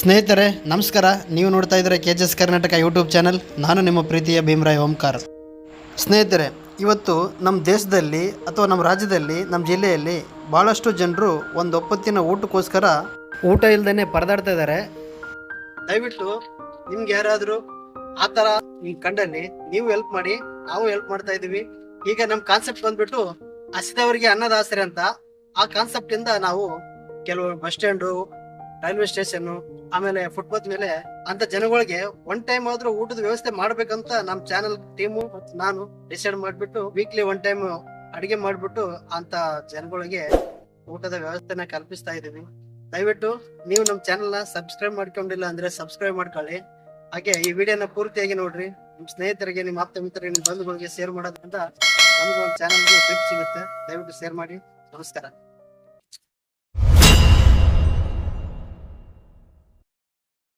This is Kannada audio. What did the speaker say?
ಸ್ನೇಹಿತರೆ, ನಮಸ್ಕಾರ. ನೀವು ನೋಡ್ತಾ ಇದ್ದೀರಾ K G S Karnataka YouTube channel ನಾನು ನಿಮ್ಮ ಪ್ರೀತಿಯ ಭೀಮರಾಯ್ ಓಂಕಾರ್. ಸ್ನೇಹಿತರೆ, ಇವತ್ತು ನಮ್ಮ ದೇಶದಲ್ಲಿ ಅಥವಾ ನಮ್ಮ ರಾಜ್ಯದಲ್ಲಿ, ನಮ್ಮ ಜಿಲ್ಲೆಯಲ್ಲಿ ಭಾಳಷ್ಟು ಜನರು ಒಂದು ಒಪ್ಪತ್ತಿನ ಊಟಕ್ಕೋಸ್ಕರ ಊಟ ಇಲ್ಲದೇ ಪರದಾಡ್ತಾ ಇದ್ದಾರೆ. ದಯವಿಟ್ಟು ನಿಮ್ಗೆ ಯಾರಾದರೂ ಆ ಥರ ಕಂಡಲ್ಲಿ ನೀವು ಹೆಲ್ಪ್ ಮಾಡಿ, ನಾವು ಹೆಲ್ಪ್ ಮಾಡ್ತಾ ಇದ್ದೀವಿ. ಈಗ ನಮ್ಮ ಕಾನ್ಸೆಪ್ಟ್ ಬಂದ್ಬಿಟ್ಟು ಹಸಿದವರಿಗೆ ಅನ್ನದಾಸರೆ ಅಂತ ಆ ಕಾನ್ಸೆಪ್ಟ್ ಇಂದ ನಾವು ಕೆಲವು ಬಸ್ ಸ್ಟ್ಯಾಂಡು ರೈಲ್ವೆ ಸ್ಟೇಷನ್ ಆಮೇಲೆ ಫುಟ್ಪಾತ್ ಮೇಲೆ ಅಂತ ಜನಗಳಿಗೆ ಒನ್ ಟೈಮ್ ಆದ್ರೂ ಊಟದ ವ್ಯವಸ್ಥೆ ಮಾಡ್ಬೇಕಂತ ನಮ್ ಚಾನೆಲ್ ಟೀಮು ನಾನು ಡಿಸೈಡ್ ಮಾಡ್ಬಿಟ್ಟು ವೀಕ್ಲಿ ಒನ್ ಟೈಮ್ ಅಡಿಗೆ ಮಾಡ್ಬಿಟ್ಟು ಅಂತ ಜನಗಳಿಗೆ ಊಟದ ವ್ಯವಸ್ಥೆನ ಕಲ್ಪಿಸ್ತಾ ಇದ್ದೀನಿ. ದಯವಿಟ್ಟು ನೀವು ನಮ್ಮ ಚಾನೆಲ್ನ ಸಬ್ಸ್ಕ್ರೈಬ್ ಮಾಡ್ಕೊಂಡಿಲ್ಲ ಅಂದ್ರೆ ಸಬ್ಸ್ಕ್ರೈಬ್ ಮಾಡ್ಕೊಳ್ಳಿ. ಹಾಗೆ ಈ ವಿಡಿಯೋನ ಪೂರ್ತಿಯಾಗಿ ನೋಡ್ರಿ. ನಿಮ್ ಸ್ನೇಹಿತರಿಗೆ ನಿಮ್ಮ ಆಪ್ತ ಮಿತ್ರರಿಗೆ ನಿಮ್ಮ ಬಂಧುಗಳಿಗೆ ಶೇರ್ ಮಾಡೋದ್ರಿಂದ ನಮಗೂ ಒಂದು ಚಾನಲ್ಗೆ ಟ್ರಿಪ್ ಸಿಗುತ್ತೆ. ದಯವಿಟ್ಟು ಶೇರ್ ಮಾಡಿ. ನಮಸ್ಕಾರ.